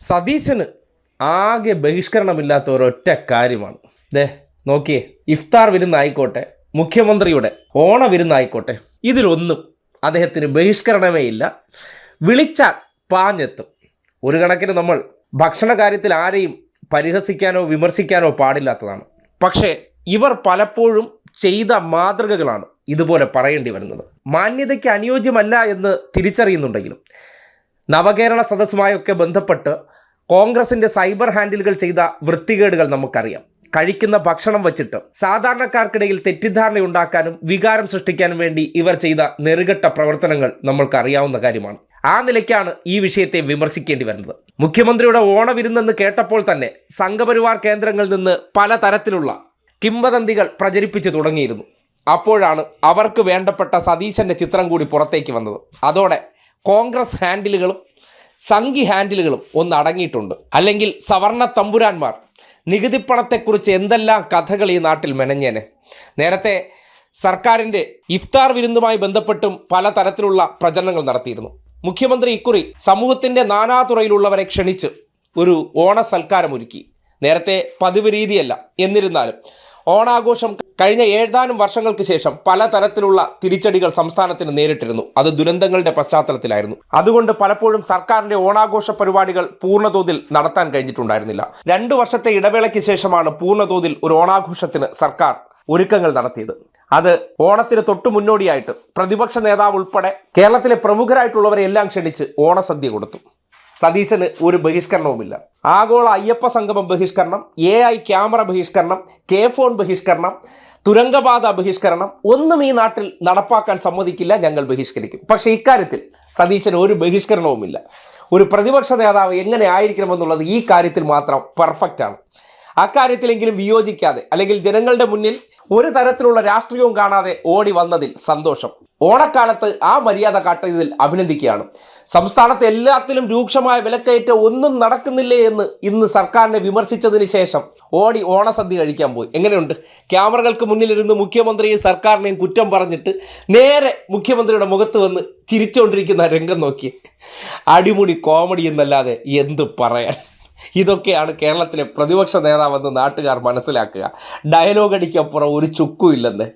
സതീശന് ആകെ ബഹിഷ്കരണമില്ലാത്ത ഒരൊറ്റ കാര്യമാണ്. ദേ നോക്കിയേ ഇഫ്താർ വിരുന്നായിക്കോട്ടെ മുഖ്യമന്ത്രിയുടെ ഓണ വിരുന്നായിക്കോട്ടെ ഇതിലൊന്നും അദ്ദേഹത്തിന് ബഹിഷ്കരണമേ ഇല്ല. വിളിച്ചാൽ പാഞ്ഞെത്തും. ഒരു കണക്കിന് നമ്മൾ ഭക്ഷണ കാര്യത്തിൽ ആരെയും പരിഹസിക്കാനോ വിമർശിക്കാനോ പാടില്ലാത്തതാണ്. പക്ഷേ ഇവർ പലപ്പോഴും ചെയ്ത മാതൃകകളാണ് ഇതുപോലെ പറയേണ്ടി വരുന്നത്. മാന്യതയ്ക്ക് അനുയോജ്യമല്ല എന്ന് തിരിച്ചറിയുന്നുണ്ടെങ്കിലും നവകേരള സദസ്സുമായൊക്കെ ബന്ധപ്പെട്ട് കോൺഗ്രസിന്റെ സൈബർ ഹാൻഡിലുകൾ ചെയ്ത വൃത്തികേടുകൾ നമുക്കറിയാം. കഴിക്കുന്ന ഭക്ഷണം വച്ചിട്ട് സാധാരണക്കാർക്കിടയിൽ തെറ്റിദ്ധാരണ ഉണ്ടാക്കാനും വികാരം സൃഷ്ടിക്കാനും വേണ്ടി ഇവർ ചെയ്ത നെറുകെട്ട പ്രവർത്തനങ്ങൾ നമ്മൾക്കറിയാവുന്ന കാര്യമാണ്. ആ നിലയ്ക്കാണ് ഈ വിഷയത്തെ വിമർശിക്കേണ്ടി വരുന്നത്. മുഖ്യമന്ത്രിയുടെ ഓണവിരുന്നെന്ന് കേട്ടപ്പോൾ തന്നെ സംഘപരിവാർ കേന്ദ്രങ്ങളിൽ നിന്ന് പലതരത്തിലുള്ള കിംവദന്തികൾ പ്രചരിപ്പിച്ചു തുടങ്ങിയിരുന്നു. അപ്പോഴാണ് അവർക്ക് വേണ്ടപ്പെട്ട സതീശന്റെ ചിത്രം കൂടി പുറത്തേക്ക് വന്നത്. അതോടെ കോൺഗ്രസ് ഹാൻഡിലുകളും സംഘി ഹാൻഡിലുകളും ഒന്ന് അടങ്ങിയിട്ടുണ്ട്. അല്ലെങ്കിൽ സവർണ തമ്പുരാന്മാർ നികുതിപ്പണത്തെക്കുറിച്ച് എന്തെല്ലാം കഥകൾ ഈ നാട്ടിൽ മെനഞ്ഞേനെ. നേരത്തെ സർക്കാരിന്റെ ഇഫ്താർ വിരുന്നുമായി ബന്ധപ്പെട്ടും പല തരത്തിലുള്ള പ്രചരണങ്ങൾ നടത്തിയിരുന്നു. മുഖ്യമന്ത്രി ഇക്കുറി സമൂഹത്തിന്റെ നാനാതുറയിലുള്ളവരെ ക്ഷണിച്ച് ഒരു ഓണ സൽക്കാരം ഒരുക്കി നേരത്തെ പതിവ് രീതിയല്ല. എന്നിരുന്നാലും ഓണാഘോഷം കഴിഞ്ഞ ഏഴാനും വർഷങ്ങൾക്ക് ശേഷം പലതരത്തിലുള്ള തിരിച്ചടികൾ സംസ്ഥാനത്തിന് നേരിട്ടിരുന്നു. അത് ദുരന്തങ്ങളുടെ പശ്ചാത്തലത്തിലായിരുന്നു. അതുകൊണ്ട് പലപ്പോഴും സർക്കാരിന്റെ ഓണാഘോഷ പരിപാടികൾ പൂർണതോതിൽ നടത്താൻ കഴിഞ്ഞിട്ടുണ്ടായിരുന്നില്ല. രണ്ടു വർഷത്തെ ഇടവേളയ്ക്ക് ശേഷമാണ് പൂർണതോതിൽ ഒരു ഓണാഘോഷത്തിന് സർക്കാർ ഒരുക്കങ്ങൾ നടത്തിയത്. അത് ഓണത്തിന് തൊട്ടു മുന്നോടിയായിട്ട് പ്രതിപക്ഷ നേതാവ് ഉൾപ്പെടെ കേരളത്തിലെ പ്രമുഖരായിട്ടുള്ളവരെ എല്ലാം ക്ഷണിച്ച് ഓണസദ്യ കൊടുത്തു. സതീശന് ഒരു ബഹിഷ്കരണവുമില്ല. ആഗോള അയ്യപ്പ സംഗമം ബഹിഷ്കരണം എ ഐ ക്യാമറ ബഹിഷ്കരണം കെ ഫോൺ ബഹിഷ്കരണം തുരങ്കപാത ബഹിഷ്കരണം ഒന്നും ഈ നാട്ടിൽ നടപ്പാക്കാൻ സമ്മതിക്കില്ല ഞങ്ങൾ ബഹിഷ്കരിക്കും. പക്ഷേ ഇക്കാര്യത്തിൽ സതീശന് ഒരു ബഹിഷ്കരണവുമില്ല. ഒരു പ്രതിപക്ഷ നേതാവ് എങ്ങനെ ആയിരിക്കണമെന്നുള്ളത് ഈ കാര്യത്തിൽ മാത്രം പെർഫെക്റ്റ് ആണ്. അക്കാര്യത്തിലെങ്കിലും വിയോജിക്കാതെ അല്ലെങ്കിൽ ജനങ്ങളുടെ മുന്നിൽ ഒരു തരത്തിലുള്ള രാഷ്ട്രീയവും കാണാതെ ഓടി വന്നതിൽ സന്തോഷം. ഓണക്കാലത്ത് ആ മര്യാദ കാട്ടിയതിൽ അഭിനന്ദിക്കുകയാണ്. സംസ്ഥാനത്ത് എല്ലാത്തിലും രൂക്ഷമായ വിലക്കയറ്റം ഒന്നും നടക്കുന്നില്ലേ എന്ന് ഇന്ന് സർക്കാരിനെ വിമർശിച്ചതിന് ശേഷം ഓടി ഓണസദ്യ കഴിക്കാൻ പോയി. എങ്ങനെയുണ്ട്? ക്യാമറകൾക്ക് മുന്നിലിരുന്ന് മുഖ്യമന്ത്രിയെയും സർക്കാരിനെയും കുറ്റം പറഞ്ഞിട്ട് നേരെ മുഖ്യമന്ത്രിയുടെ മുഖത്ത് വന്ന് ചിരിച്ചുകൊണ്ടിരിക്കുന്ന രംഗം നോക്കി. അടിമുടി കോമഡി എന്നല്ലാതെ എന്ത് പറയാൻ? ഇതൊക്കെയാണ് കേരളത്തിലെ പ്രതിപക്ഷ നേതാവെന്ന് നാട്ടുകാർ മനസ്സിലാക്കുക. ഡയലോഗടിക്കപ്പുറം ഒരു ചുക്കും ഇല്ലെന്ന്.